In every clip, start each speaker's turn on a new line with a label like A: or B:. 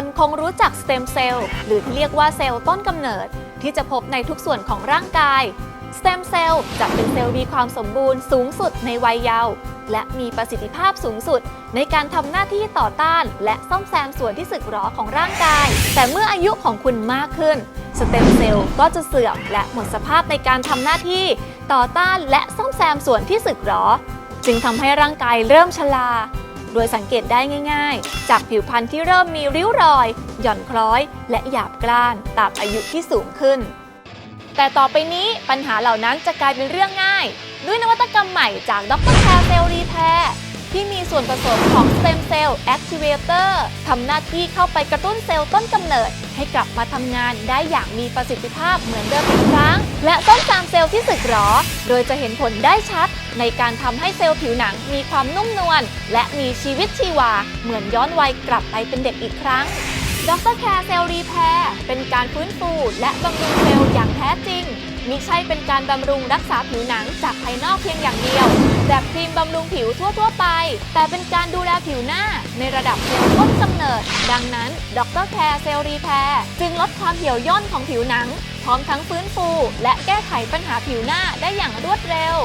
A: คนคงรู้จักสเต็มเซลล์หรือที่เรียกว่าเซลล์ต้นกำเนิด ที่จะพบในทุกส่วนของร่างกายสเต็มเซลล์จะเป็นเซลล์มีความสมบูรณ์สูงสุดในวัยเยาว์และมีประสิทธิภาพสูงสุด ในการทำหน้าที่ต่อต้าน และซ่อมแซมส่วนที่สึกหรอของร่างกาย แต่เมื่ออายุของคุณมากขึ้นสเต็มเซลล์ก็จะเสื่อมและหมดสภาพในการทำหน้าที่ ต่อต้านและซ่อมแซมส่วนที่สึกหรอ จึงทำให้ร่างกายเริ่มชรา โดยสังเกตได้ง่ายๆ จากผิวพรรณที่เริ่มมีริ้วรอย หย่อนคล้อย และหยาบกร้านตามอายุที่สูงขึ้น แต่ต่อไปนี้ปัญหาเหล่านั้นจะกลายเป็นเรื่องง่าย ด้วยนวัตกรรมใหม่จากดรแคร์เซลรีแพร์ ที่มีส่วนผสมของสเต็มเซลล์แอคทิเวเตอร์ทำหน้าที่เข้าไปกระตุ้นเซลล์ต้นกำเนิด ให้กลับมาทำงานได้อย่างมีประสิทธิภาพเหมือนเดิมอีกครั้ง และซ่อมแซมเซลล์ที่สึกหรอ โดยจะเห็นผลได้ชัด ในการทำให้เซลล์ผิวหนังมีความนุ่มนวลและมีชีวิตชีวา เหมือนย้อนวัยกลับไปเป็นเด็กอีกครั้งดรแคร์เซลล์รีแพร์เป็นการฟื้นฟูและบำรุงเซลล์อย่างแท้จริงมิใช่เป็นการบำรุงรักษาผิวหนังจากภายนอกเพียงอย่างเดียว แบบครีมบำรุงผิวทั่ว ๆ ไป แต่เป็นการดูแลผิวหน้าในระดับเซลล์ต้นกำเนิด ดังนั้นดรแคร์เซลล์รีแพร์จึงลดความเหี่ยวย่นของผิวหนัง พร้อมทั้งฟื้นฟู และแก้ไขปัญหาผิวหน้าได้อย่างรวดเร็ว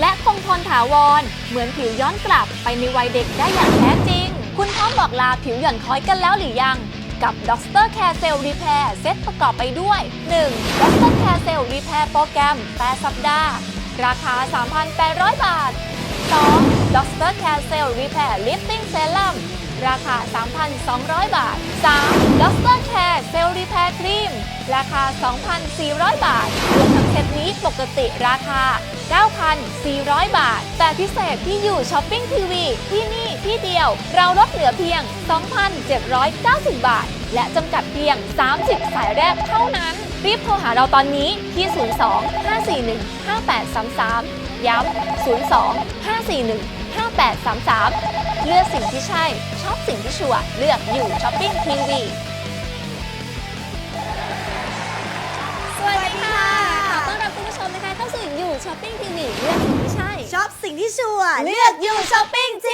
A: และคงทนถาวร เหมือนผิวย้อนกลับไปในวัยเด็กได้อย่างแท้จริง คุณพร้อมบอกลาผิวหย่อนคล้อยกันแล้วหรือยัง กับดรแคร์เซลรีแพร์เซตประกอบไปด้วย 1. ดรแคร์เซลรีแพร์โปรแกรม 8 สัปดาห์ ราคา 3,800 บาท 2. ดรแคร์เซลล์ รีแพร์ลิฟติ้งเซรั่มราคา 3,200 บาท 3. ดรแคร์เซลล์รีแพร์ครีมราคา 2,400 บาทรวมทั้งเซตนี้ปกติราคา 9,400 บาท แต่พิเศษที่อยู่ช้อปปิ้งทีวีที่นี่ที่เดียว เราลดเหลือเพียง 2,790 บาท และจำกัดเพียง 30 สายแรกเท่านั้น รีบโทรหาเราตอนนี้ที่ 02 541 5833 ย้ำ 02 541 5833 เลือกสิ่งที่ใช่ชอบสิ่งที่ชัวร์เลือกอยู่ช้อปปิ้งทีวีสวัสดีค่ะ ขอต้อนรับคุณผู้ชมนะคะเข้าสู่อยู่ช้อปปิ้งทีวีเลือกสิ่งที่ใช่
B: ชอบสิ่งที่ชัวร์
A: เลือกอยู่ช้อปปิ้งที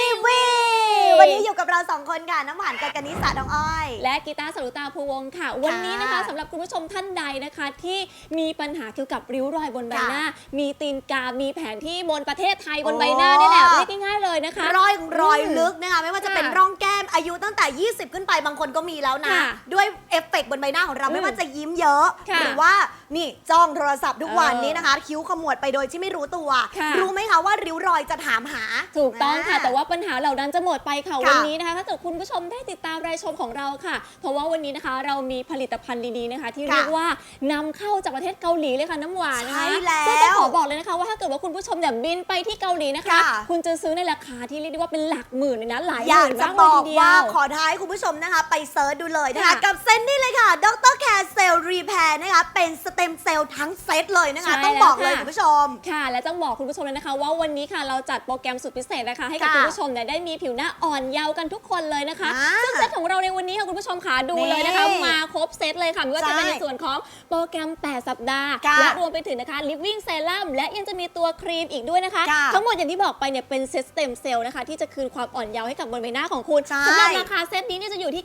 A: วี
B: วันนี้อยู่กับเราสองคนค่ะ น้ำหวานกับกนิสาดองอ้อย
A: และกีตาร์สรุตาภูวงศ์ค่ะ วันนี้นะคะ
B: ค่ะ
A: สำหรับคุณผู้ชมท่านใดนะคะ ที่มีปัญหาเกี่ยวกับริ้วรอยบนใบ
B: ค่ะ
A: หน้า มีตีนกา มีแผนที่บนประเทศไทยบน
B: โอ้
A: ใบหน้านี่แหละเรียกง่ายๆเลยนะคะ
B: รอยรอย
A: อืม
B: ลึกนะคะไม่ว่าจะเป็น
A: ค่ะ
B: ร่องแก้มอายุตั้งแต่ 20 ขึ้นไปบางคนก็มีแล้วนะ
A: ค่ะ
B: ด้วยเอฟเฟกต์บนใบหน้าของเรา
A: อืม
B: ไม่ว่าจะยิ้มเยอะ
A: ค่ะ
B: หรือว่านี่จ้องโทรศัพท์ทุกวัน
A: เออ
B: นี้นะคะ คิ้วขมวดไปโดยที่ไม่รู้ตัว
A: ค่ะ
B: รู้ไหมคะว่าริ้วรอยจะถามหา
A: ถูกต้องค่ะาแต่ว่าปัญหาเหล่านั้นจะหมดไปค่ะ
B: ค่ะ
A: วันนี้นะคะถ้าเกิดคุณผู้ชมได้ติดตามรายชมของเราค่ะ เพราะว่าวันนี้นะคะเรามีผลิตภัณฑ์ดีๆนะคะ ที่
B: ค่ะ
A: เรียกว่านำเข้าจากประเทศเกาหลีเลยค่ะน้ำหวานนะคะ
B: ใช่แล้ว
A: ซึ่งต้องขอบอกเลยนะคะว่าถ้าเกิดว่าคุณผู้ชมเนี่ยบินไปที่เกาหลีนะคะ
B: ค่ะ
A: คุณจะซื้อในราคาที่เรียกได้ว่าเป็นหลักหมื่นเลยนะหลายห
B: อยาก
A: มื่น
B: จะ
A: มาก
B: บ
A: เลย
B: อ
A: ที
B: ก
A: เดีย
B: ว่าวขอท้ายคุณผู้ชมนะคะ ไปเซิร์ชดูเลยนะคะ
A: ค่ะ
B: กับเซตนี่เลยค่ะดรแคร์เซลล์รีแพร์นะคะ เป็นสเต็มเซลล์ทั้งเซตเลยนะคะ
A: ใช่
B: ต้องบอกเลย
A: แล้วค่ะ
B: คุณผู้ชม
A: ค่ะและต้องบอกคุณผู้ชมเลยนะคะ ว่าวันนี้ค่ะเราจัดโปรแกรมสุดพิเศษนะคะ ให้กับ
B: ค่ะ
A: คุณผู้ชมเนี่ยได้มีผิวหน้าอ่อนเยาว์กันทุกคนเลยนะคะ
B: อ่า
A: ซึ่งเซตของเราในวันนี้ค่ะคุณผู้ชมค่ะดู
B: นี่
A: เลยนะคะมาครบเซตเลยค่ะไม่ว่าจะเป็น
B: ใช่
A: ในส่วนของโปรแกรม 8 สัปดาห์
B: ค่ะ
A: และรวมไปถึงนะคะ living serum และยังจะมีตัวครีมอีกด้วยนะคะ
B: ค่ะ
A: ทั้งหมดอย่างที่บอกไปเนี่ยเป็นเซตสเต็มเซลล์นะคะ ที่จะคืนความอ่อนเยาว์ให้กับบนใบหน้าของคุณ
B: ใช่
A: สำหรับราคาเซตนี้เนี่ยจะอยู่ที่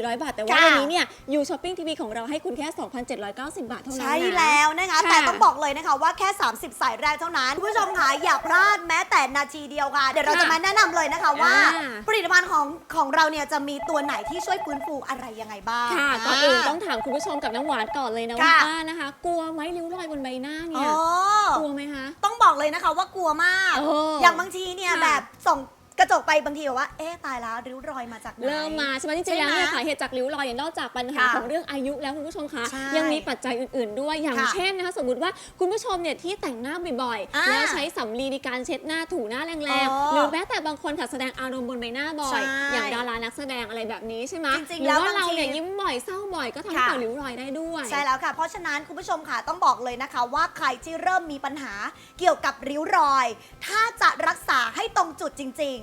A: 9,400 บาท แต่ว่า
B: ค่ะ
A: วันนี้เนี่ยยูช้อปปิ้งทีวีของเราให้คุณแค่ 2,790 บาทเท่านั้น
B: ใช่
A: นะ
B: แล้วนะคะ
A: ค่ะ
B: แต่ต้องบอกเลยนะคะว่าแค่ 30 สายแรกเท่านั้นคุณผู้ชมคะอย่าพลาดแม้แต่นาทีเดียวค่ะ เดี๋ยวเรา
A: ค่ะ
B: จะมาแนะนำเลยนะคะว่า
A: อ่า
B: ผลิตภัณฑ์ของของเราเนี่ยจะมีตัวไหนที่ช่วยฟื้นฟูอะไรยังไงบ้าง
A: ค่ะก่อนอื่นต้องถามคุณผู้ชมกับน้ำหวานก่อนเลยนะ
B: ค่ะ
A: ว่านะคะ กลัวไหมริ้วรอยบนใบหน้า
B: อ๋
A: เนี่ย
B: อก
A: ลัวไหมคะ
B: ต้องบอกเลยนะคะว่ากลัวมาก
A: เออ
B: อ
A: อย่าง
B: บางทีเนี่ย
A: ค่ะ
B: แบบส่อง กระจกไปบางทีแบบว่า เอ๊ะตายแล้วริ้วรอยมาจากไหน
A: เริ่มมาใช่ไหมจ
B: ใช่
A: ริงๆ
B: ไหม
A: แล้วเนี่ยสาเหตุจากริ้วรอยเนี่ยนอกจากปัญหา
B: ค่ะ
A: ของเรื่องอายุแล้วคุณผู้ชมคะ
B: ใช่
A: ยังมีปัจจัยอื่นๆ ด้วยอย่าง
B: ค่ะ
A: เช่นนะคะสมมติว่าคุณผู้ชมเนี่ยที่แต่งหน้าบ่อย
B: อ่า
A: ๆแล้วใช้สำลีในการเช็ดหน้าถูหน้าแรง
B: อ๋อ
A: ๆหรือแม้แต่บางคนค่ะแสดงอารมณ์บนใบหน้าบ่อ
B: ใช่
A: ยอย่างดารานักแสดงอะไรแบบนี้ใช่ไหม
B: จริงๆ
A: หรื
B: แล้ว
A: ว่า
B: บาง
A: เรา
B: ที
A: เนี่ยยิ้มบ่อยเศร้าบ่อยก็ทำให้
B: ค่ะ
A: เกิดริ้วรอยได้ด้วย
B: ใช่แล้วค่ะ เพราะฉะนั้นคุณผู้ชมค่ะต้องบอกเลยนะคะ ว่าใครที่เริ่มมีปัญหาเกี่ยวกับริ้วรอย ถ้าจะรักษาให้ตรงจุดจริง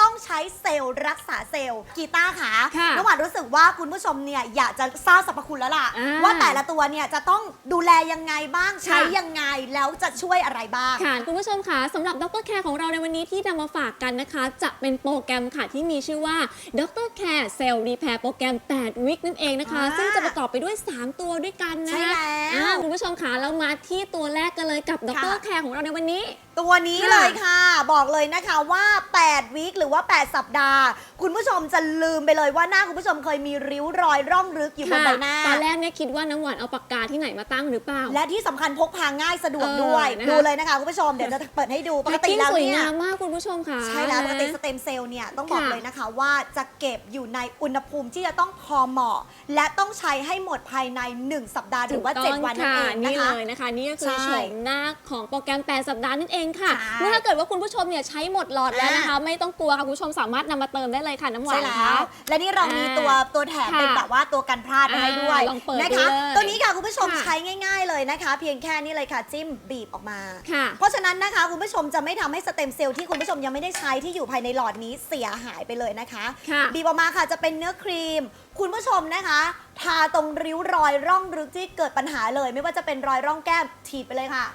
B: ต้องใช้เซลล์รักษาเซลล์กีตาร์ค่ะ
A: ค่ะ
B: น้องหวานรู้สึกว่าคุณผู้ชมเนี่ยอยากจะทราบสรรพคุณแล้วล่ะ
A: อ่า
B: ว่าแต่ละตัวเนี่ยจะต้องดูแลยังไงบ้างใช้
A: ค่ะ
B: ยังไงแล้วจะช่วยอะไรบ้าง
A: ค่ะคุณผู้ชมคะสำหรับดรแคร์ของเราในวันนี้ที่นำมาฝากกันนะคะ จะเป็นโปรแกรมค่ะที่มีชื่อว่าดรแคร์เซลล์รีแพร์โปรแกรม 8 วิคนั่นเองนะคะ
B: อ่า
A: ซึ่งจะประกอบไปด้วย 3 ตัวด้วยกันนะ
B: ใช่แล้ว
A: อ่าคุณผู้ชมคะเรามาที่ตัวแรกกันเลยกับด
B: ค่ะ
A: รแคร์ของเราในวันนี้
B: ตัวนี้
A: ค่ะ
B: เลยค่ะ บอกเลยนะคะว่า 8 วีคหรือว่า 8 สัปดาห์ คุณผู้ชมจะลืมไปเลยว่าหน้าคุณผู้ชมเคยมีริ้วรอยร่องรึกอยู่บนใบหน้า
A: ตอนแรกเนี่ยคิดว่าน้ำหวานเอาปากกาที่ไหนมาตั้งหรือเปล่า
B: และที่สำคัญพกพาง่ายสะดวก
A: เออ
B: ด้วย
A: นะคะ
B: ดูเลยนะคะคุณผู้ชมเดี๋ยวจะเปิดให้ดูปก
A: แพ็ค
B: ติ
A: กิ้ง
B: แล้ว
A: สวย
B: เนี่ย
A: งามมากคุณผู้ชมค่ะ
B: ใช่แล้วปกติสเต็มเซลล์เนี่ยต้องบอก
A: ค่ะ
B: เลยนะคะว่าจะเก็บอยู่ในอุณหภูมิที่จะต้องพอเหมาะ และต้องใช้ให้หมดภายใน 1 สัปดาห์หรือว่า
A: ถูกต้
B: 7วันนั่น
A: ค่ะ
B: เองนะ
A: นี่
B: คะ
A: เลยนะคะ นี่ก็คือ
B: ใช่
A: โฉมหน้าของโปรแกรม 8 สัปดาห์นั่นเองค่ะ
B: ใช่
A: เมื่อถ้าเกิดว่าคุณผู้ชมเนี่ยใช้หมดหลอดแล้วนะคะ
B: อ่า
A: ไม่ต้องกลัวค่ะคุณผู้ชมสามารถนำมาเติมได้เลยค่ะน้ำหวา
B: ใช่
A: น
B: แล้
A: คะ
B: วและนี่เรามี
A: อ่า
B: ตัวตัวแถม
A: ค่ะ
B: เป็นแบบว่าตัวกันพลาดมาให้ด้วย
A: อ่าลองเปิด
B: นะ
A: ดู
B: คะ
A: เลย
B: ตัวนี้ค่ะคุณผู้ชม
A: ค่ะ
B: ใช้ง่าย ๆเลยนะคะ เพียงแค่นี้เลยค่ะจิ้มบีบออกมา
A: ค่ะ
B: เพราะฉะนั้นนะคะคุณผู้ชมจะไม่ทำให้สเต็มเซลล์ที่คุณผู้ชมยังไม่ได้ใช้ที่อยู่ภายในหลอดนี้เสียหายไปเลยนะคะ
A: ค่ะ
B: บีบออกมาค่ะจะเป็นเนื้อครีม คุณผู้ชมนะคะ ทาตรงริ้วรอยร่องรึกที่เกิดปัญหาเลย ไม่ว่าจะเป็นรอยร่องแก้มถีบไปเลยค่ะ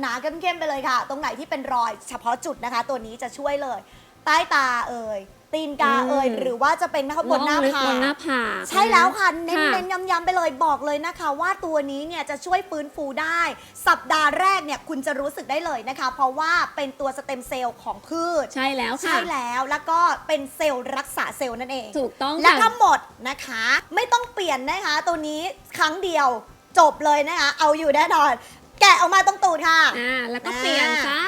B: หนาๆเข้มๆไปเลยค่ะ ตรงไหนที่เป็นรอยเฉพาะจุดนะคะ ตัวนี้จะช่วยเลย ใต้ตาเอ่ยตีนกาเอ่ย
A: อืม
B: หรือว่าจะเป็นนะคะบนหน้า
A: ล่องลึก
B: ผา
A: บนหน้าผาก
B: ใช่แล้วค่ะเน้น
A: ค่ะ
B: เน้นย้ำๆไปเลยบอกเลยนะคะ ว่าตัวนี้เนี่ยจะช่วยฟื้นฟูได้ สัปดาห์แรกเนี่ยคุณจะรู้สึกได้เลยนะคะ เพราะว่าเป็นตัวสเต็มเซลล์ของพืช
A: ใช่แล้วค่ะ
B: ใช่แล้วแล้วก็เป็นเซลล์รักษาเซลล์นั่นเอง
A: ถูกต้อง
B: และ
A: ค่ะ
B: ทั้งหมดนะคะ ไม่ต้องเปลี่ยนนะคะ ตัวนี้ครั้งเดียวจบเลยนะคะ เอาอยู่แน่นอน แกะออกมาตรงตูดค่ะ
A: อ่าแล้วก็เปลี่ยนซะ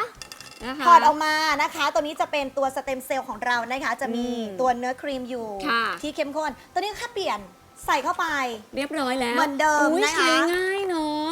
A: นะคะ
B: ถอดออกมานะคะ ตัวนี้จะเป็นตัวสเต็มเซลล์ของเรานะคะ จะมี
A: อืม
B: ตัวเนื้อครีมอยู่
A: ค่ะ
B: ที่เข้มข้น ตัวนี้แค่เปลี่ยนใส่เข้าไป
A: เรียบร้อยแล้ว
B: เหมือนเดิม
A: อุ๊ย
B: นะคะ
A: ใช้ง่ายเนาะ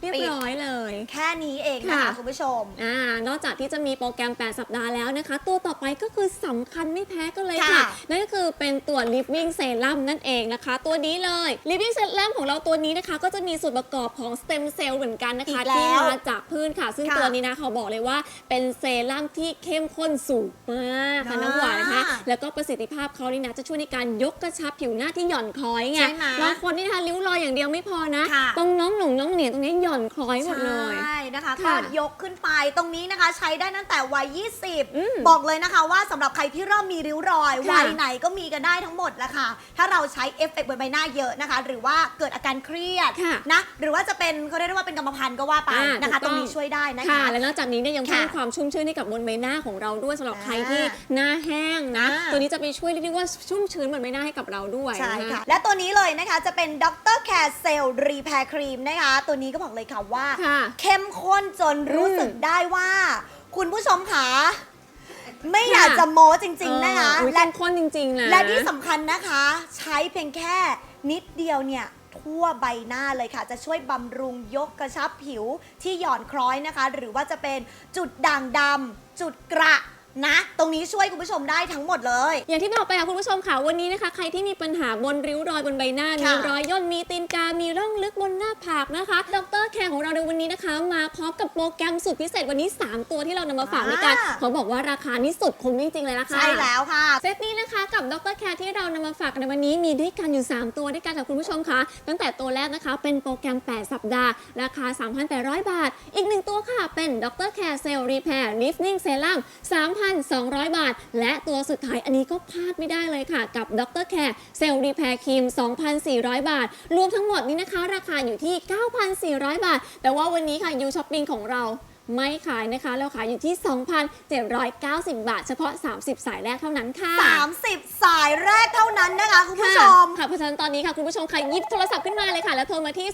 A: เรียบร้อยเลย
B: แค่นี้เองนะคะ
A: ค่ะ
B: คุณผู้ชม
A: อ่านอกจากที่จะมีโปรแกรม 8 สัปดาห์แล้วนะคะ ตัวต่อไปก็คือสำคัญไม่แพ้กันเลยค่ะ
B: ค่ะ
A: นั่นก็คือเป็นตัว Living Serum นั่นเองนะคะ ตัวนี้เลย Living Serum ของเราตัวนี้นะคะ ก็จะมีส่วนประกอบของ Stem Cell เหมือนกันนะคะ
B: อีกแล้ว
A: ที่มาจากพืชค่ะ ซึ่ง
B: ค่ะ
A: ตัวนี้นะเขาบอกเลยว่าเป็นเซรั่มที่เข้มข้นสูงมากค่ะ
B: อ่า
A: น้ำหวานนะคะแล้วก็ประสิทธิภาพเขานี่นะจะช่วยในการยกกระชับผิวหน้าที่หย่อนคล้อยไง
B: ใช่ไหม
A: บางคนนี่นะคะริ้วรอยอย่างเดียวไม่พอนะ
B: ค่ะ
A: ตรงน้องหนุ่งน้องเหนียงตรงนี้หย่อนคล้อยหมดเลย
B: ใช่นะคะก็
A: ค่ะ
B: ยกขึ้นไปตรงนี้นะคะ ใช้ได้ตั้งแต่วัย
A: อืม
B: 20 บอกเลยนะคะว่าสำหรับใครที่เริ่มมีริ้วรอย
A: ค่ะ
B: วัยไหนก็มีกันได้ทั้งหมดแหละค่ะ ถ้าเราใช้เอฟเฟกต์บนใบหน้าเยอะนะคะ หรือว่าเกิดอาการเครียด
A: ค่ะ
B: นะ หรือว่าจะเป็นเขาเรียกได้ว่าเป็นกรรมพันธุ์ก็ว่าไป
A: อ่า
B: นะคะ
A: ถูก
B: ต
A: ต้
B: ร
A: อง
B: งนี้ช่วยได้นะ
A: ค่ะ
B: คะ
A: และนอกจากนี้เนี่ยยังเพิ่ม
B: ค่ะ
A: ความชุ่มชื้นให้กับบนใบหน้าของเราด้วยสำหรับ
B: อ่า
A: ใครที่หน้าแห้งนะ
B: อ่า
A: ตัวนี้จะไปช่วยเรียกได้ว่าชุ่มชื้นบนใบหน้าให้กับเราด้วย
B: ใช่
A: น
B: ค่ะ และตัวนี้เลยนะคะจะเป็นดรแคร์เซลรีแพร์ครีมนะคะ ตัวนี้ก็บอกเลยค่ะว่า
A: ค่ะ
B: เข้มข้นจนรู้สึกได้ว่า คุณผู้ชมค่ะไม่อยากจะโม้จริง ๆ นะคะ
A: เอออุ๊ย
B: และ
A: เข้มข้นจริง ๆ นะ
B: และที่สำคัญนะคะ ใช้เพียงแค่นิดเดียวเนี่ย ทั่วใบหน้าเลยค่ะ จะช่วยบำรุงยกกระชับผิวที่หย่อนคล้อยนะคะ หรือว่าจะเป็นจุดด่างดำจุดกระนะ ตรงนี้ช่วยคุณผู้ชมได้ทั้งหมดเลย
A: อย่างที่บอกไปค่ะคุณผู้ชมค่ะวันนี้นะคะ ใครที่มีปัญหาบนริ้วรอยบนใบหน้า มี
B: ค่ะ
A: รอยย่นมีตีนกา มีร่องลึกบนหน้าผากนะคะ ดร แคร์ของเราในวันนี้นะคะ มาพร้อมกับโปรแกรมสุดพิเศษวันนี้ 3 ตัวที่เรานำมาฝากด้วยกัน
B: อ่า
A: เขาบอกว่าราคานี้สุดคุ้มจริงๆเลยนะคะ
B: ใช่แล้วค่ะ
A: เซตนี้นะคะกับดรแคร์ที่เรานำมาฝากกันในวันนี้มีด้วยกันอยู่ 3 ตัวด้วยกันค่ะคุณผู้ชมคะตั้งแต่ตัวแรกนะคะ เป็นโปรแกรม 8 สัปดาห์ ราคา 3,800 บาท อีกหนึ่งตัวค่ะ เป็นดรแคร์เซลรีแพร์ลิฟนิ่งเซรั่ม3,200 บาท และตัวสุดท้ายอันนี้ก็พลาดไม่ได้เลยค่ะ กับดรแคร์เซลรีแพร์ครีม 2,400 บาท รวมทั้งหมดนี้นะคะ ราคาอยู่ที่ 9,400 บาทแต่ว่าวันนี้ค่ะยูช้อปปิ้งของเรา ไม่ขายนะคะ เราขายอยู่ที่ 2,790 บาท เฉพาะ 30 สายแรกเท่านั้นค่ะ
B: 30 สายแรกเท่านั้นนะคะคุณผู้ชม
A: ค่ะ เพราะฉะนั้นตอนนี้ค่ะ คุณผู้ชมค่ะหยิบโทรศัพท์ขึ้นมาเลยค่ะ แล้วโทรมาที่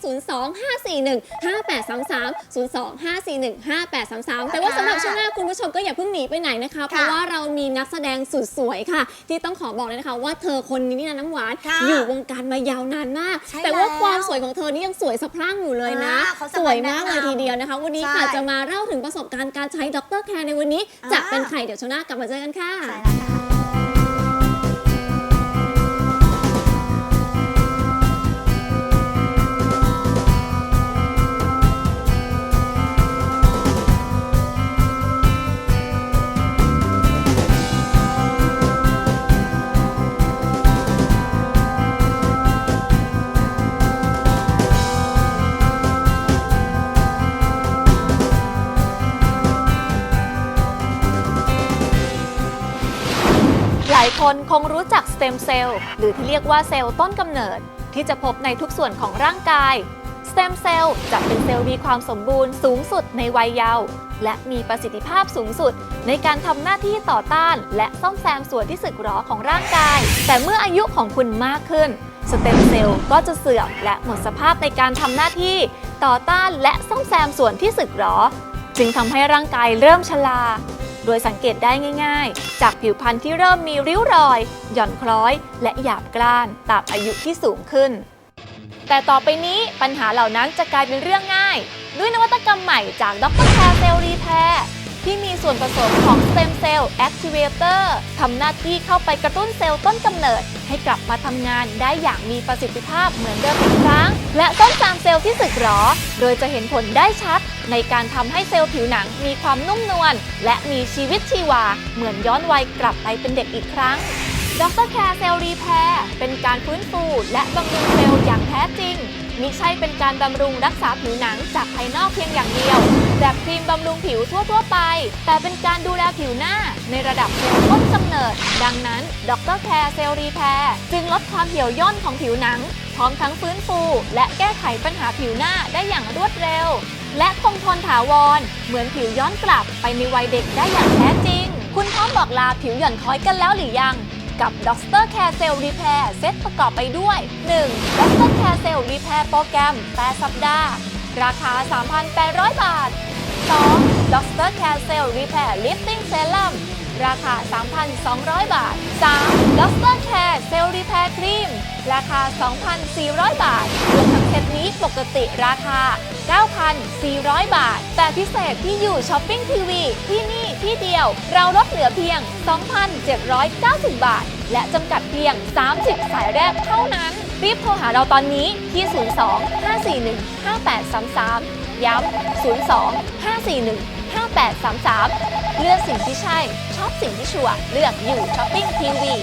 A: 025415833 025415833 แต่ว่าสำหรับช่วงหน้าคุณผู้ชมก็อย่าเพิ่งหนีไปไหนนะคะ เพราะว่าเรามีนักแสดงสุดสวยค่ะ ที่ต้องขอบอกเลยนะคะ ว่าเธอคนนี้นี่นะน้ำหวาน
B: ค่ะ
A: อยู่วงการมายาวนานมาก
B: ใช่
A: แต่ว่า
B: แล้ว
A: ความสวยของเธอนี่ยังสวยสะพรั่งอยู่เลยนะ
B: อ่าเขาจะ
A: สวยมาก
B: มา
A: เลย
B: แนะนำ
A: ทีเดียวนะคะ วันนี้ค่ะ
B: ใช่
A: จะมาเล่าถึงประสบการณ์การใช้ดรแคร์ในวันนี้
B: อ่า
A: จะเป็นใครเดี๋ยวช่วงหน้ากลับมาเจอกันค่ะ
B: ใช่แล้วค่ะ
A: คนคงรู้จักสเต็มเซลล์หรือที่เรียกว่าเซลล์ต้นกำเนิด ที่จะพบในทุกส่วนของร่างกายสเต็มเซลล์จะเป็นเซลล์มีความสมบูรณ์สูงสุดในวัยเยาว์และมีประสิทธิภาพสูงสุด ในการทำหน้าที่ต่อต้าน และซ่อมแซมส่วนที่สึกหรอของร่างกาย แต่เมื่ออายุของคุณมากขึ้นสเต็มเซลล์ก็จะเสื่อมและหมดสภาพในการทำหน้าที่ ต่อต้านและซ่อมแซมส่วนที่สึกหรอ จึงทำให้ร่างกายเริ่มชรา โดยสังเกตได้ง่ายๆ จากผิวพรรณที่เริ่มมีริ้วรอย หย่อนคล้อย และหยาบกร้านตามอายุที่สูงขึ้น แต่ต่อไปนี้ปัญหาเหล่านั้นจะกลายเป็นเรื่องง่าย ด้วยนวัตกรรมใหม่จากดรแคร์เซลรีแพร์ ที่มีส่วนผสมของสเต็มเซลล์แอคทีเวเตอร์ทำหน้าที่เข้าไปกระตุ้นเซลล์ต้นกำเนิด ให้กลับมาทำงานได้อย่างมีประสิทธิภาพเหมือนเดิมอีกครั้ง และซ่อมแซมเซลล์ที่สึกหรอ โดยจะเห็นผลได้ชัด ในการทำให้เซลล์ผิวหนังมีความนุ่มนวลและมีชีวิตชีวา เหมือนย้อนวัยกลับไปเป็นเด็กอีกครั้งดรแคร์เซลล์รีแพร์เป็นการฟื้นฟูและบำรุงเซลล์อย่างแท้จริง มิใช่เป็นการบำรุงรักษาผิวหนังจากภายนอกเพียงอย่างเดียว แบบครีมบำรุงผิวทั่วๆไป แต่เป็นการดูแลผิวหน้า ในระดับเซลล์ต้นกำเนิด ดังนั้นดรแคร์เซลล์รีแพร์จึงลดความเหี่ยวย่นของผิวหนัง พร้อมทั้งฟื้นฟู และแก้ไขปัญหาผิวหน้าได้อย่างรวดเร็ว และคงทนถาวร เหมือนผิวย้อนกลับไปในวัยเด็กได้อย่างแท้จริง คุณพร้อมบอกลาผิวหย่อนคล้อยกันแล้วหรือยัง กับ Dr. Care Cell Repair เซตประกอบไปด้วย 1. Dr. Care Cell Repair โปรแกรม 8 สัปดาห์ ราคา 3,800 บาท 2. Dr. Care Cell Repair Lifting Serum ราคา 3,200 บาท 3. Dr. Care Cell Repair Cream ราคา 2,400 บาทรวมทั้งเซตนี้ปกติราคา 9,400 บาท แต่พิเศษที่อยู่ช้อปปิ้งทีวีที่นี่ที่เดียว เราลดเหลือเพียง 2,790 บาท และจำกัดเพียง 30 สายแรกเท่านั้น รีบโทรหาเราตอนนี้ที่ 02 541 5833 ย้ำ 02 541 5833 เลือกสิ่งที่ใช่ ชอบสิ่งที่ชัวร์เลือกอยู่ช้อปปิ้งทีวี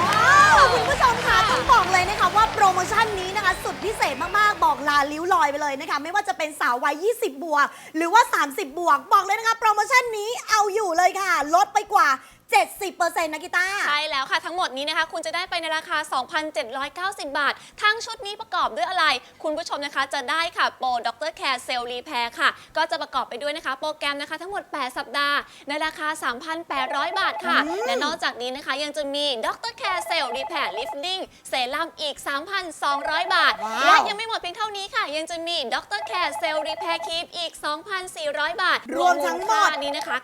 B: ว้าวคุณผู้ชมคะต้องบอกเลยนะคะว่าโปรโมชั่นนี้นะคะ สุดพิเศษมาก ๆ บอกลาลิ้วลอยไปเลยนะคะ ไม่ว่าจะเป็นสาววัย 20 บวก หรือว่า 30 บวก บอกเลยนะคะ โปรโมชั่นนี้เอาอยู่เลยค่ะ ลดไปกว่า 70%นะกีตาร์
C: ใช่แล้วค่ะทั้งหมดนี้นะคะ คุณจะได้ไปในราคา 2,790 บาท ทั้งชุดนี้ประกอบด้วยอะไร คุณผู้ชมนะคะจะได้ค่ะโปรดรแคร์เซลรีแพร์ค่ะ ก็จะประกอบไปด้วยนะคะ โปรแกรมนะคะทั้งหมด 8 สัปดาห์ ในราคา 3,800 บาทค่ะ
B: อืม
C: และนอกจากนี้นะคะยังจะมีดรแคร์เซลรีแพร์ลิฟติ้งเซรั่มอีก 3,200 บาท
B: ว้าว
C: และยังไม่หมดเพียงเท่านี้ค่ะ ยังจะมีดรแคร์เซลรีแพร์ครีมอีก 2,400 บาท
B: รวมทั้งหมด
C: มูลค่านี้นะคะ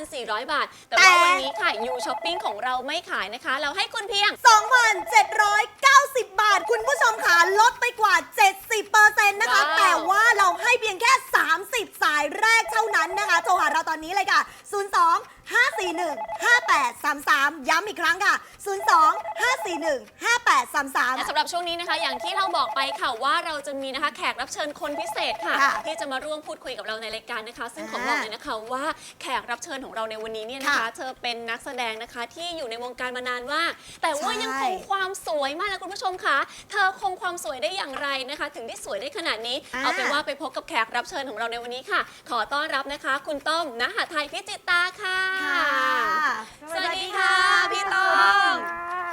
C: 9,400 บาท แต่
B: แต่
C: ว่าวันนี้ค่ะยูช้อปปิ้งของเราไม่ขายนะคะ เราให้คุณเพียง
B: 2,790 บาท คุณผู้ชมค่ะลดไปกว่า 70%นะคะ
C: ว้าว
B: แต่ว่าเราให้เพียงแค่ 30 สายแรกเท่านั้นนะคะ โทรหาเราตอนนี้เลยค่ะ 02 541 5833 ย้ำอีกครั้งค่ะ 02 541 5833
C: และสำหรับช่วงนี้นะคะ อย่างที่เราบอกไปค่ะว่าเราจะมีนะคะแขกรับเชิญคนพิเศษค่ะ
B: ค่ะ
C: ที่จะมาร่วมพูดคุยกับเราในรายการนะคะ ซึ่งขอ
B: อ่า
C: บอกเลยนะคะว่าแขกรับเชิญของเราในวันนี้เนี่ยนะคะ
B: ค่ะ
C: เธอเป็นนักแสดงนะคะที่อยู่ในวงการมานานมากแต่ว่า
B: ใช่
C: ยังคงความสวยมากนะคุณผู้ชมค่ะเธอคงความสวยได้อย่างไรนะคะ ถึงได้สวยได้ขนาดนี้
B: อ่า
C: เอาเป็นว่าไปพบกับแขกรับเชิญของเราในวันนี้ค่ะ ขอต้อนรับนะคะ คุณต้อมณหาไทยพิจิตตาค่ะ
B: ค่ะ
C: สวัสดีค่ะ พี่ต้อม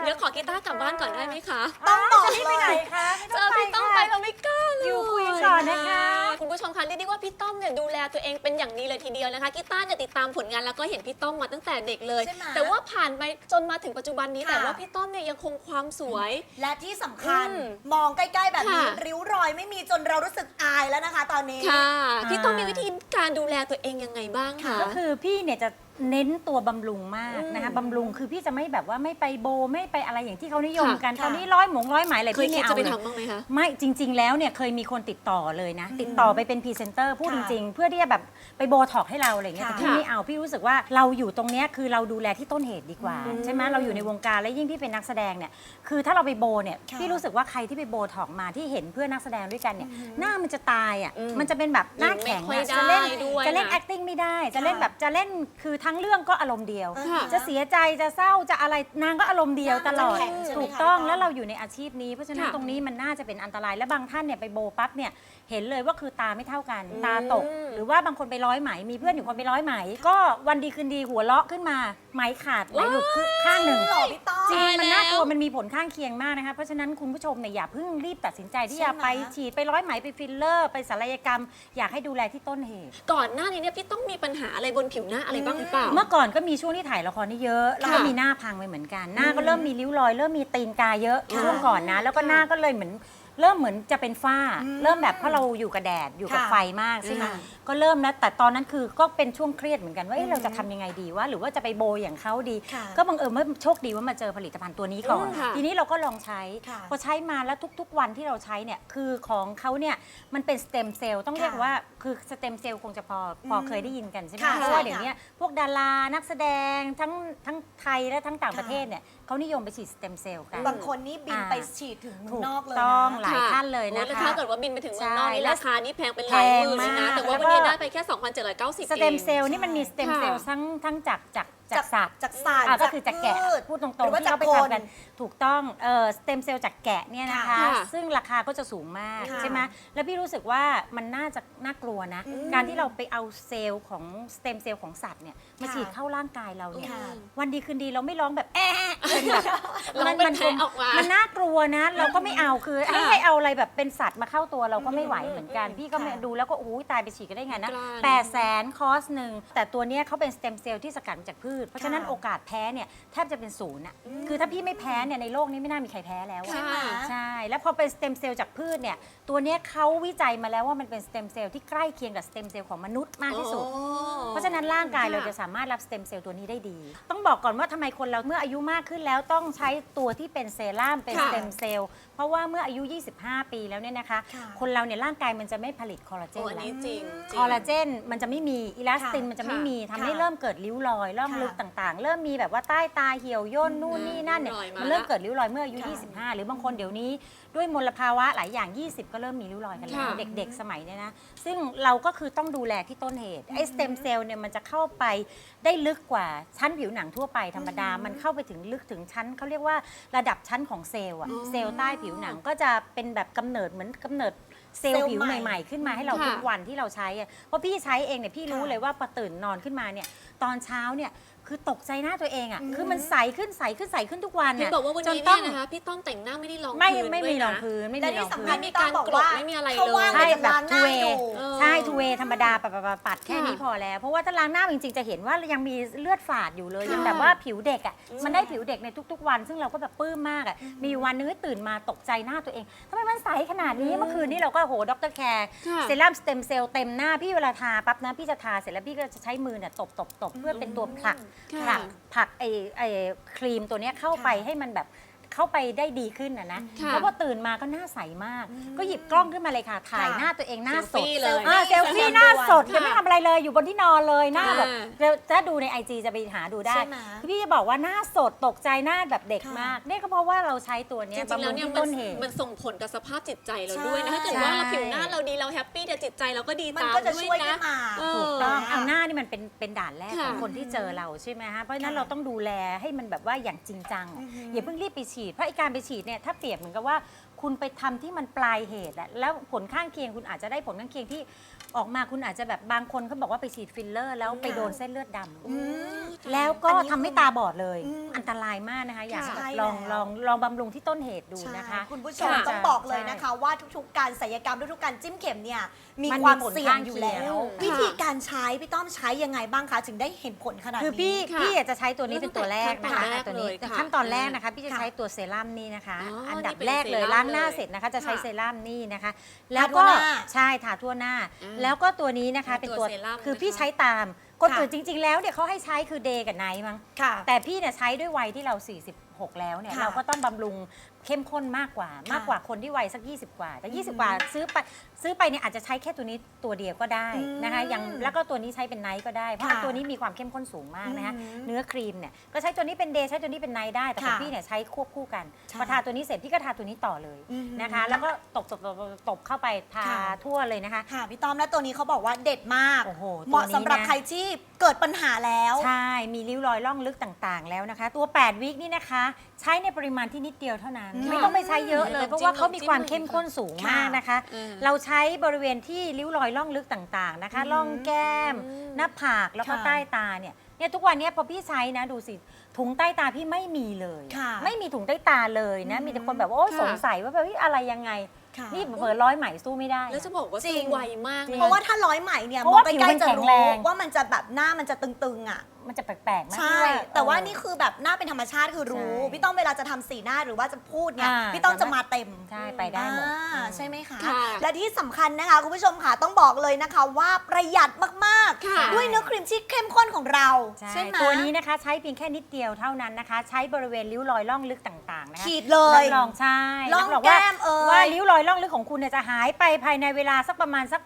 C: เดี๋ยวขอกีตาร์กลับบ้านก่อนได้ไหมคะ
B: ต้องบอก
D: จะรีบไปไหน
B: เลย
D: คะ
C: เจอพี่ต้อมไปเราไม่กล้าเลย
D: อยู่คุยก่อนนะคะ
C: คุณผู้ชมคะเรียกได้ว่าพี่ต้อมเนี่ยดูแลตัวเองเป็นอย่างดีเลยทีเดียวนะคะกีตาร์เนี่ยติดตามผลงานแล้วก็เห็นพี่ต้อมมาตั้งแต่เด็กเลย
B: ใช่ไหม
C: แต่ว่าผ่านไปจนมาถึงปัจจุบันนี้
B: ค่ะ
C: แต่ว่าพี่ต้อมเนี่ยยังคงความสวย
B: และที่สำคัญ
C: อืม
B: มองใกล้ๆแบบนี้
C: ค่ะ
B: ริ้วรอยไม่มีจนเรารู้สึกอายแล้วนะคะ ตอนนี้
C: ค่ะพี่ต้อมมีวิธีการดูแลตัวเองยังไงบ้างคะ
D: ก็คือพี่เนี่ยจะเน้นตัวบำรุงมากนะคะ
C: อืม
D: บำรุงคือพี่จะไม่แบบว่าไม่ไปโบไม่ไปอะไรอย่างที่เขานิยม
C: ค่ะ
D: กัน
B: ค่ะ
D: ตอนนี้ร้อยหมงร้อยไหมอะไร
C: เคย
D: พี่
C: คิด
D: ไม่
C: จะ
D: เอา
C: ไป
D: เลย
C: ทำบ้างไหมคะ
D: ไม่จริง ๆ แล้วเนี่ยเคยมีคนติดต่อเลยนะ
B: อืม
D: ติดต่อไปเป็นพรีเซนเตอร์พูดจ
B: ค่ะ
D: ริง ๆ เพื่อที่จะแบบไปโบท็อกให้เราอะไรเงี้ย
B: ค่ะ
D: แต่พี่ไม่เอาพี่รู้สึกว่าเราอยู่ตรงเนี้ยคือเราดูแลที่ต้นเหตุดีกว่า
C: อืม
D: ใช่ไหมเราอยู่ในวงการและยิ่งพี่เป็นนักแสดงเนี่ยคือถ้าเราไปโบเนี่ย
B: ค่ะ
D: พี่รู้สึกว่าใครที่ไปโบท็อกมาที่เห็นเพื่อนนักแสดงด้วยกันเนี่ยหน้ามันจะตายอะ
C: อืม
D: มันจะเป็นแบบหน้าแข็ง
C: ไม่ค่อย
D: อะจะเล่น
C: ได้ด้วย
D: จะเล่น
C: นะ
D: acting ไม่ได้จะเล่น
B: ค่ะ
D: แบบจะเล่นคือทั้งเรื่องก็อารมณ์เดียว
B: ค่ะ
D: จะเสียใจจะเศร้าจะอะไรนางก็อารมณ์เดียวตลอด
B: จะแข็งใช่ไหมคะ
D: ถูกต้อง
B: พี่ต้อม
D: แล้วเราอยู่ในอาชีพนี้เพราะฉะนั้น
C: ค่ะ
D: ตรงนี้มันน่าจะเป็นอันตรายและบางท่านเนี่ยไปโบปั๊บเนี่ยเห็นเลยว่าคือตาไม่เท่ากัน ตาตก หรือว่าบางคนไปร้อยไหมมีเพื่อนอยู่คนไปร้อยไหม ก็วันดีคืนดีหัวเราะขึ้นมาไหมขาดไหมหลุดข้างหนึ่ง
B: หรอพี่ ต้อม
D: จริงมันน่ากลัว
C: แล้ว
D: มันมีผลข้างเคียงมากนะคะเพราะฉะนั้นคุณผู้ชมเนี่ยอย่าเพิ่งรีบตัดสินใจที่
B: ใช่
D: จะ
B: ไหม
D: ไปฉีดไปร้อยไหมไปฟิลเลอร์ ไปศัลยกรรม อยากให้ดูแลที่ต้นเหตุ
C: ก่อนหน้านี้เนี่ยพี่ต้องมีปัญหาอะไรบนผิวหน้าอะไรบ้างหรือเปล่า
D: เมื่อก่อนก็มีช่วงที่ถ่ายละครนี่เยอะ แล้วก็
C: ค่ะ
D: มีหน้าพังไปเหมือนกัน หน้าก็เริ่มมีริ้วรอย เริ่มมีตีนกาเยอะ
B: ค่ะ
D: ช่วงก่อนนะ แล้วก็หน้าก็เลยเหมือน เริ่มเหมือนจะเป็นฝ้าเริ่มแบบเพราะเราอยู่กับแดดอยู่กับ
B: ค่ะ
D: ไฟมากใช่ไหม
B: ค่ะ
D: ก็เริ่มแล้วแต่ตอนนั้นคือก็เป็นช่วงเครียดเหมือนกันว่าเอ๊ะเราจะทำยังไงดีว่าหรือว่าจะไปโบยอย่างเขาดี
B: ค่ะ
D: ก็บังเอิญว่าโชคดีว่ามาเจอผลิตภัณฑ์ตัวนี้ก่อน
C: อืมค่ะ
D: ทีนี้เราก็ลองใช้
B: ค่ะ
D: พอใช้มาแล้วทุกๆวันที่เราใช้เนี่ยคือของเขาเนี่ยมันเป็นสเต็มเซลล์ต้องเรียก
B: ค่ะ
D: ว่าคือสเต็มเซลล์คงจะพอพอเคยได้ยินกันใช่ไหม
B: ค่ะ
D: เพราะว่า
B: ใช่
D: เดี๋ยว
B: ค่ะ
D: เนี้ยพวกดารานักแสดงทั้งทั้งไทยและทั้งต่าง
B: ค่ะ
D: ประเทศเนี่ยเขานิยมไปฉีดสเต็มเซลล์กัน
B: บางคนนี่บิน
D: อ่า
B: ไปฉีดถึงเมือง
D: ถูก
B: นอกเลย
D: ต้อง
B: นะ
D: หลายท่านเลยนะ
C: โอ้แล้ว
D: คะ
C: ถ้าเกิดว่าบินไปถึงเมืองนอกนี่
D: ใช่
C: ราคานี่แพงเป็นหลายหมื่นเลยนะ
D: แพงมาก
C: แต่ว่า
D: แล้ว
C: วัน
D: ก็
C: นี้ได้ไปแค่ 2,790
D: สเต็มเซลล์
B: ใช่
D: นี่มันมีสเต็มเซลล์
C: ค่ะ
D: ทั้งทั้งจากจาก จากสัตว์
B: จากสัตว์
D: อะก็คือจากแกะ
B: พืช
D: พูดตรง
B: หรือ
D: ๆ
B: ว่า
D: ที่เขาไป
B: จากคน
D: ทำกันถูกต้องเออสเต็มเซลล์จากแกะเนี่ยนะคะ
C: ค่ะ
D: ซึ่งราคาก็จะสูงมาก
B: ค่ะ
D: ใช่ไหมแล้วพี่รู้สึกว่ามันน่าจะน่ากลัวนะการที่เราไปเอาเซลล์ของสเต็มเซลล์ของสัตว์เนี่ยมา
B: ค่ะ
D: ฉีดเข้าร่างกายเราเนี่ย
B: ค่ะ
D: วันดีคืนดีเราไม่ร้องแบบแอะเป็นแบบ
C: ร้องเป็นแผลออกมามั
D: นน่ากลัวนะ เราก็ไม่เอาคือ
C: ค่ะ
D: ให้ให้เอาอะไรแบบเป็นสัตว์มาเข้าตัวเราก็ไม่ไหวเหมือนกัน
C: อืม
D: พี่ก็ไม่
B: ค่ะ
D: ดูแล้วก็โอ้ยตายไปฉีดกันได้ไงนะ
C: กล้านะ
D: แปดแสนคอสหนึ่งแต่ตัวเนี้ยเขาเป็นสเต็มเซลล์ที่สกัดมาจากพืชเพราะฉะนั้น
B: ค่ะ
D: โอกาสแพ้เนี่ยแทบจะเป็นศูนย์อะคือถ้าพี่ไม่แพ้เนี่ยในโลกนี้ไม่น่ามีใครแพ้แล้วอะ
C: ค่ะ
D: ใช่ แล้วพอเป็นสเต็มเซลล์จากพืชเนี่ยตัวเนี้ยเขาวิจัยมาแล้วว่ามันเป็นสเต็มเซลล์ที่ใกล้เคียงกับสเต็มเซลล์ของมนุษย์มากที่สุด
C: โอ้
D: เพราะฉะนั้นร่างกายเราจะสามารถรับสเต็มเซลล์ตัวนี้ได้ดี ต้องบอกก่อนว่าทำไมคนเราเมื่ออายุมากขึ้นแล้วต้องใช้ตัวที่เป็นเซรั่มเป็น
C: ค่ะ
D: สเต็มเซลล์เพ ราะว่าเมื่ออายุ 25 ปีแล้วเนี่ยนะคะ
B: ค่ะ
D: คนเราเนี่ยร่างกายมันจะไม่ผลิตคอลลาเจ
C: โอ้
D: น
C: อัน
D: แล้ว
C: นี้จริงจริง
D: คอลลาเจนมันจะไม่มีอิลาสติน
B: ค่ะ
D: มันจะไม่มีทำ
B: ค่ะ
D: ให้เริ่มเกิดริ้วรอยร่องลึก
B: ค่ะ
D: ต่างๆ เริ่มมีแบบว่าใต้ตาเหี่ยวย่นนู่นนี่นั่นเนี่ย
C: ริ้วรอยมา
D: มันเริ่ม
C: ละ
D: เกิดริ้วรอยเมื่ออายุ
B: ค่ะ
D: 25 หรือบางคนเดี๋ยวนี้ ด้วยมลภาวะหลายอย่าง 20 ก็เริ่มมีริ้วรอยกันแล้ว
C: ค่ะ
D: เด็ก ๆ สมัยเนี้ยนะ ซึ่งเราก็คือต้องดูแลที่ต้นเหตุไอ้สเต็มเซลล์เนี่ยมันจะเข้าไปได้ลึกกว่าชั้นผิวหนังทั่วไปธรรมดา มันเข้าไปถึงลึกถึงชั้นเขาเรียกว่าระดับชั้นของเซลล์อะเซลล์ใต้ผิวหนังก็จะเป็นแบบกำเนิดเหมือนกำเนิดเซล
B: เซล
D: ล์
B: ล์
D: ผิว
B: ใหม่
D: ใหม่ๆ ขึ้นมาให้เรา
C: ค่ะ
D: ทุกวันที่เราใช้อะเพราะพี่ใช้เองเนี่ยพี่รู้
B: ค่ะ
D: เลยว่าพอตื่นนอนขึ้นมาเนี่ยตอนเช้าเนี่ยคือตกใจหน้าตัวเองอะ
B: อืม
D: คือมันใสขึ้นใสขึ้นใสขึ้นทุกวัน
C: เห็น
D: อะ
C: บอกว่าวัน
D: จ
C: นี้
D: ต้
C: เนี่
D: อยง
C: นะคะพี่ต้อมแต่งหน้าไม่ได้ลอง
D: ไม่
C: พื้น
D: ไม่
C: ด้
D: มี
C: วย
D: รอง
C: นะ
D: พื้นไม่
B: และ
D: มีร
B: ที่
D: อง
B: สำ
D: พื้
B: คัญ
D: น
B: พี่ต้อมบอกว่า
C: ไม่มีอะไร
B: เขาว่าง
C: เลย
D: ใช่
B: จะ
D: แบบ
B: ล้างหน้า
D: ทูเว
B: อยู่
C: เออ
D: ใช่ทูเวธรรมดาปัดปัดปัดปัดแค่
C: ค่ะ
D: นี้พอแล้ว เพราะว่าถ้าล้างหน้าจริงๆจะเห็นว่ายังมีเลือดฝาดอยู่เลย
C: ค่ะ
D: ยังแบบว่าผิวเด็กอะ
C: อืม
D: มันได้ผิวเด็กในทุก ๆ วัน ซึ่งเราก็แบบปลื้มมากอะมีอยู่วันนึงก็ตื่นมาตกใจหน้าตัวเองทำไมมันใสขนาดนี้เมื่อคืนนี้เราก็โหดรแคร์
C: ค่ะ
D: เซรั่มสเต็มเซลล์เต็มหน้าพี่เวลาทาปั๊บนะพี่จะทาเสร็จแล้วพี่ก็จะใช้มือเนี่ยตบตบตบเพื่อเป็นตัวผลัก
C: ค่ะ
D: ผลักผลักไอ้ไอ้ครีมตัวเนี้ยเข้าไป
B: ค่ะ
D: ให้มันแบบ เข้าไปได้ดีขึ้นนะนะ
C: ค่ะ
D: แล้วพอตื่นมาก็หน้าใสมาก ก็หยิบกล้องขึ้นมาเลยค่ะ ถ่าย
B: ค่ะ
D: หน้าตัวเองหน้าสด
C: เซลฟี่เลย
D: อ่าเซลฟี่หน้าสดยังไม่ทำอะไรเลยอยู่บนที่นอนเลยหน้า
C: ค่ะ
D: แบบเดี๋ยวถ้าดูในไอจจะไปหาดูได้
B: ใช่ไหม
D: คือพี่จะบอกว่าหน้าสดตกใจหน้าแบบเด็ก
B: ค่ะ
D: มากเนี่ยก็เพราะว่าเราใช้ตัว
C: จ
D: เนี้ย
C: ริงๆ
D: บำ
C: แล้
D: รุ
C: ว
D: ง
C: เนี่ย
D: ที่
C: มัน
D: ต้นเหตุ
C: มันส่งผลกับสภาพจิตใจเรา
B: ใช่
C: ด้วยนะถ้าเกิดว่า
D: ใช่
C: เราผิวหน้าเราดีเราแฮปปี้แต่จิตใจเราก็ดี
B: มัน
C: ตาม
B: ก็จะ
C: ด้วย
B: ช่วยขึ้
C: นะ
B: นมา
C: เอ
D: ถู
C: อ
D: กต้องเอาหน้านี่มันเป็นเป็นด่านแรกของ
C: ค่ะ
D: คนที่เจอเราใช่ไหมฮะเพราะฉะนั้น
B: ค่ะ
D: เราต้องดูแลให้มันแบบว่าอย่างจริงจัง
B: อือฮึ
D: อย่าเพิ่งรีบไปฉีดเพราะไอการไปฉีดเนี่ยถ้าเปรียบเหมือนกับว่า คุณไปทำที่มันปลายเหตุอะแล้วผลข้างเคียงคุณอาจจะได้ผลข้างเคียงที่ออกมาคุณอาจจะแบบบางคนเขาบอกว่าไปฉีดฟิลเลอร์ แล้วไปโดนเส้นเลือดดำ ก็
B: อันนี้
D: ทำให้ตาบอดเลย
B: อืม
D: อันตรายมากนะคะ อยาก
B: ใช่
D: ให้ลอง
B: แล้ว
D: ลองลองบำรุงที่ต้นเหตุดู
B: ใช่
D: นะคะ
B: คุณผู้ชม
C: ค่ะ
B: ต้องบอกเลย
D: ใช่
B: นะคะ ว่าทุกๆ การศัลยกรรมทุกๆการจิ้มเข็มเนี่ยมี
D: มันมี
B: ความ
D: ผล
B: เสี่ยงอยู่แล้ว
D: ข้างเคียง
B: วิธีการใช้พี่ต้อมใช้ยังไงบ้างคะถึงได้เห็นผลขนาด
D: คือ
B: นี้
D: พี่
C: ค่ะ
D: พี่อยากจะใช้ตัวนี้เป็นตัวแรกนะคะ
C: ขั้นตอนแรก
D: ตัวนี้
C: เลยค่ะ
D: ขั้นตอนแรกนะคะ พี่จะ
B: ค่ะ
D: ใช้ตัวเซรั่มนี่นะคะ
C: อ๋ออั
D: อันดับ
C: นี่เป็น
D: แรกเลย
C: เซรั่ม
D: ล้างหน้า
C: เลย
D: เสร็จนะคะ จะใช้
C: ค่ะ
D: เซรั่มนี่นะคะ
B: ทา
D: แล้ว
B: ทั่
D: ก็
B: วหน้า
D: ใช่ทาทั่วหน้า
C: อืม
D: แล้วก็ตัวนี้นะคะ
C: เป็
D: เป็นน
C: ตั
D: ตัวว
C: เซรั่ม
D: คือ
C: นะคะ
D: พี่ใช้ตาม คน
B: ค่ะ
D: อื่นจริง ๆ แล้วเนี่ยเขาให้ใช้คือเดย์กับไนท์มั้ง
B: ค่ะ
D: แต่พี่เนี่ยใช้ด้วยวัยที่เรา 46 แล้วเนี่ย
B: ค่ะ
D: เราก็ต้องบำรุงเข้มข้นมากกว่ามากกว่าคนที่วัยสัก 20 กว่า แต่ 20 กว่าซื้อไป ซื้อไปเนี่ยอาจจะใช้แค่ตัวนี้ตัวเดียวก็ได้
B: อืม
D: นะคะยังแล้วก็ตัวนี้ใช้เป็นไนท์ก็ได้ เพราะ
B: ค่ะ
D: ตัวนี้มีความเข้มข้นสูงมากนะคะ
B: อืม
D: เนื้อครีมเนี่ยก็ใช้ตัวนี้เป็นเดย์ใช้ตัวนี้เป็นไนท์ได้แต่ของ
B: ค่ะ
D: พี่เนี่ยใช้ควบคู่กัน
B: ใช่
D: พอทาตัวนี้เสร็จพี่ก็ทาตัวนี้ต่อเลย
B: อืม
D: นะคะ แล้วก็ตบตบตบตบตบเข้าไปทา
B: ค่ะ
D: ทั่วเลยนะคะ
B: ค่ะพี่ต้อมและตัวนี้เขาบอกว่าเด็ดมาก
D: โอ้โห
B: เหมาะ
D: ตัวนี้
B: สำหรับ
D: นะ
B: ใครที่เกิดปัญหาแล้ว
D: ใช่มีริ้วรอยล่องลึกต่างๆ แล้วนะคะ ตัว 8 วิกนี่นะคะ ใช้ในปริมาณที่นิดเดียวเท่านั้น
B: อืม
D: ไม่ต้องไปใช้เยอะเลย
A: ค่ะ
D: เพราะว่าเขามีความเข้มข้นสูง
B: ค่ะ
D: มากนะคะ
A: อืม
D: เราใช้บริเวณที่ริ้วรอยล่องลึกต่างๆนะคะ
B: อืม
D: ล่องแก้ม
A: อืม
D: หน้าผากแล้วก็
B: ค่ะ
D: ใต้ตาเนี่ยเนี่ยทุกวันเนี้ยพอพี่ใช้นะดูสิถุงใต้ตาพี่ไม่มีเลย
B: ค่ะ
D: ไม่มีถุงใต้ตาเลยนะ
B: อืม
D: มีแต่คนแบบว่าโอ้ย
A: ค่ะ
D: สงสัยว่าแบบเฮ้ยอะไรยังไง
B: ค่ะ
D: นี่เปิดร้อยไหมสู้ไม่ได้
A: แล้วจะบอกว่า
B: จริ
A: ซื้
B: ง
A: อไวมาก
D: จริง
A: น
B: เพราะว่าถ้าร้อยไหมเนี่ย
D: เพราะว่า
B: ใกล้
D: ผิวมัน
B: ๆจะ
D: แข็ง
B: รู้
D: แรง
B: ว่ามันจะแบบหน้ามันจะตึงๆอะ
D: มันจะแปลกๆมาก
B: ใช่
D: พี่
B: แต่ว่า
D: เออ
B: นี่คือแบบหน้าเป็นธรรมชาติคือรู้
D: ใช่
B: พี่ต้องเวลาจะทำสีหน้าหรือว่าจะพูดเนี่ย
D: อ่า
B: พี่ต้องจะมาเต็ม
D: ใช่ไปได้หมด
B: อ่า
D: อืม
B: ใช่ไหมคะ
A: ค่ะ
B: และที่สำคัญนะคะ คุณผู้ชมค่ะต้องบอกเลยนะคะว่าประหยัดมาก
A: ค่ะ
B: ๆ ด้วยเนื้อครีมที่เข้มข้นของเรา
D: ใช่
B: ใช่ไหม
D: ตัวนี้นะคะใช้เพียงแค่นิดเดียวเท่านั้นนะคะ ใช้บริเวณริ้วรอยล่องลึกต่างๆนะคะ
B: ขีดเลย
D: รับรองใช่
B: ร่อง
D: รับ
B: แก้
D: ว่าม
B: เอ่ย
D: ว่าริ้วรอยล่องลึกของคุณเนี่ยจะหายไปภายในเวลาสักประมาณสัก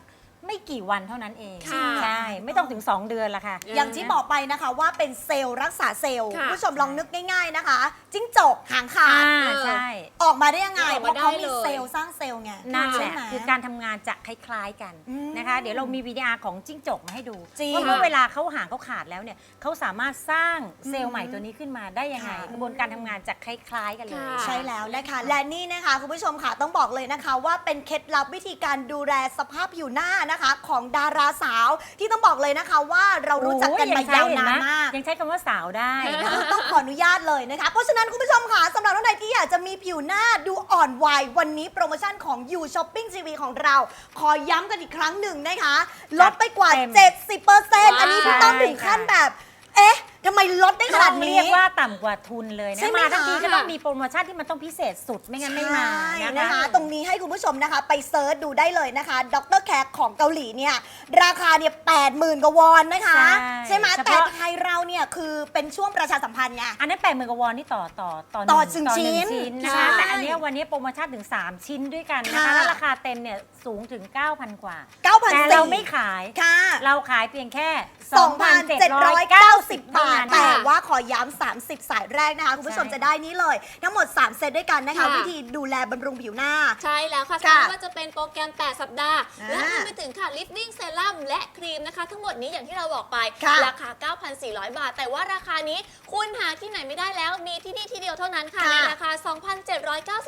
D: ไม่กี่วันเท่านั้นเอง
A: ค่ะ
D: ใช่ ไม่ต้องถึง 2 เดือนละค่ะ
B: อย่างที่บอกไปนะคะว่าเป็นเซลล์รักษาเซลล์
A: ค่ะ
B: คุณผู้ชมลองนึกง่ายๆนะคะ จิ้งจกหางขาด
D: อ่า
A: เออ
D: ใช่
B: ออกมาได้ยังไง
A: ออก
B: เพ
A: มา
B: ราะเขา
A: ได้
B: มี
A: เลย
B: เซลล์สร้างเซลล์ไง
D: นั่นแห
B: ใช่
D: ละ
B: ไหม
D: คือการทำงานจะคล้ายๆกัน
B: อืม
D: นะคะ เดี๋ยวเรามีวิดีอาร์ของจิ้งจกมาให้ดู
B: จริง
D: ว่าเมื่อเวลาเขาหางเขาขาดแล้วเนี่ยเขาสามารถสร้างเซลล์ใหม่ตัวนี้ขึ้นมาได้ยังไง
B: ค่ะ
D: กระบวนการทำงานจะคล้ายๆกันเลย
A: ค่ะ
B: ใช่แล้วนะคะและนี่นะคะคุณผู้ชมค่ะต้องบอกเลยนะคะ ว่าเป็นเคล็ดลับวิธีการดูแลสภาพผิวหน้านะคะของดาราสาวที่ต้องบอกเลยนะคะว่าเรารู้จักกันมายาวนานมาก
D: ยังใช้คำว่าสาวได้นะ
B: ต้องขออนุญาตเลยนะคะ เพราะฉะนั้นคุณผู้ชมค่ะสำหรับท่านใดที่อยากจะมีผิวหน้าดูอ่อนวัยวันนี้โปรโมชั่นของ You Shopping TV ของเรา ขอย้ำกันอีกครั้งหนึ่งนะคะ ลดไปกว่า
D: เต็ม
B: 70%อันนี้พี่ต้องถึงขั้นแบบ เอ๊ะ ทำไมลดได้ขนาด
D: ต้อง
B: นี้
D: เรียกว่าต่ำกว่าทุนเลย
B: ใช่
D: นะ
B: ไหม
D: มาทั้งที
B: คะ
D: ก็ต้องมีโปรโมชั่นที่มันต้องพิเศษสุดไม่งั้นไม่มา
B: ใช่
D: นะ
B: นะคะ
D: คะ
B: ตรงนี้ให้คุณผู้ชมนะคะ ไปเซิร์ชดูได้เลยนะคะ ดรแคร์ของเกาหลีเนี่ย ราคาเนี่ยแปดหมื่นกว่าวอนนะคะ
D: ใช่
B: ไหม
D: เฉ
B: แต่
D: พาะ
B: ไทยเราเนี่ยคือเป็นช่วงประชาสัมพันธ์ไง
D: อันนั้นแปดหมื่นกว่าวอนนี่ต่อต่อต่อ
B: ต่อ
D: หนึ่ง
B: หนึ่ง
D: ต่อหนึ่ง
B: ชิ้
D: ชิ้
B: น
D: นนะ
B: ใช่
D: คะแต่อันเนี้ยวันนี้โปรโมชั่นถึง 3 ชิ้นด้วยกันนะคะ
B: ค่ะ
D: แล้วราคาเต็มเนี่ยสูงถึง 9,000 กว่า
B: 9,400
D: แต่เราไม่ขาย
B: ค่ะ
D: เราขายเพียงแค่
B: 2,790 บาท
D: เท่
B: แต่
D: นั้น
B: ว่าขอย้ำ30 สายแรกนะคะ คุณผู้ชม
D: ใช่
B: จะได้นี้เลย ทั้งหมด 3 เซตด้วยกันนะคะ
A: ค่ะ
B: วิธีดูแลบำรุงผิวหน้า
A: ใช่แล้วค่ะ
B: ค่ะ
A: ไม่ว่าจะเป็นโปรแกรม 8 สัปดาห์
B: อ่า
A: และรวมไปถึงค่ะลิฟติ้งเซรั่มและครีมนะคะ ทั้งหมดนี้อย่างที่เราบอกไป
B: ค่ะ
A: ราคา 9,400 บาท แต่ว่าราคานี้คุณหาที่ไหนไม่ได้แล้ว มีที่นี่ที่เดียวเท่านั้นค่ะ
B: ค่ะ
A: ในราคา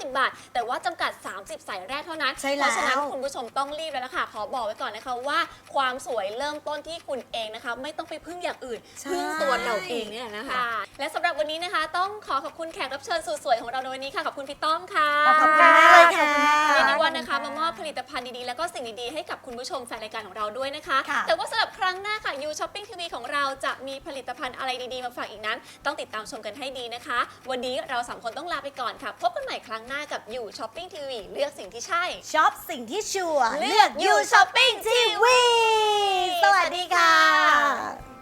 A: 2,790 บาท แต่ว่าจำกัด 30 สายแรกเท่านั้น
B: ใช่
A: เพราะฉะนั้น
B: แล้ว
A: คุณผู้ชมต้องรีบแล้วนะคะขอบอกไว้ก่อนนะคะว่าความสวยเริ่มต้นที่คุณเองนะคะ ไม่ต้องไปพึ่งอย่างอื่น
B: ใช่
A: พึ่งตัวเราเองเนี่ยนะคะ และสำหรับวันนี้นะคะ ต้องขอขอบคุณแขกรับเชิญสุดสวยของเราในวันนี้ค่ะ ขอบคุณพี่ต้อมค่ะ
D: ขอบคุณ
B: ขอบคุณมากเลยค่ะ
A: เรียกได้ว่านะคะมามอบผลิตภัณฑ์ดีๆ แล้วก็สิ่งดีๆ ให้กับคุณผู้ชมแฟนรายการของเราด้วยนะคะ
B: ค่ะ
A: แต่ว่าสำหรับครั้งหน้าค่ะ You Shopping TV ของเราจะมีผลิตภัณฑ์อะไรดีๆ มาฝากอีกนั้น ต้องติดตามชมกันให้ดีนะคะ วันนี้เราสามคนต้องลาไปก่อนค่ะ พบกันใหม่ครั้งหน้ากับ You Shopping TV เลือกสิ่งที่ใช่
B: ช็อปสิ่งที่ชัวร์
A: เลื
B: เลื
A: อ
B: อกก You Shopping TV สวัสดีค่ะ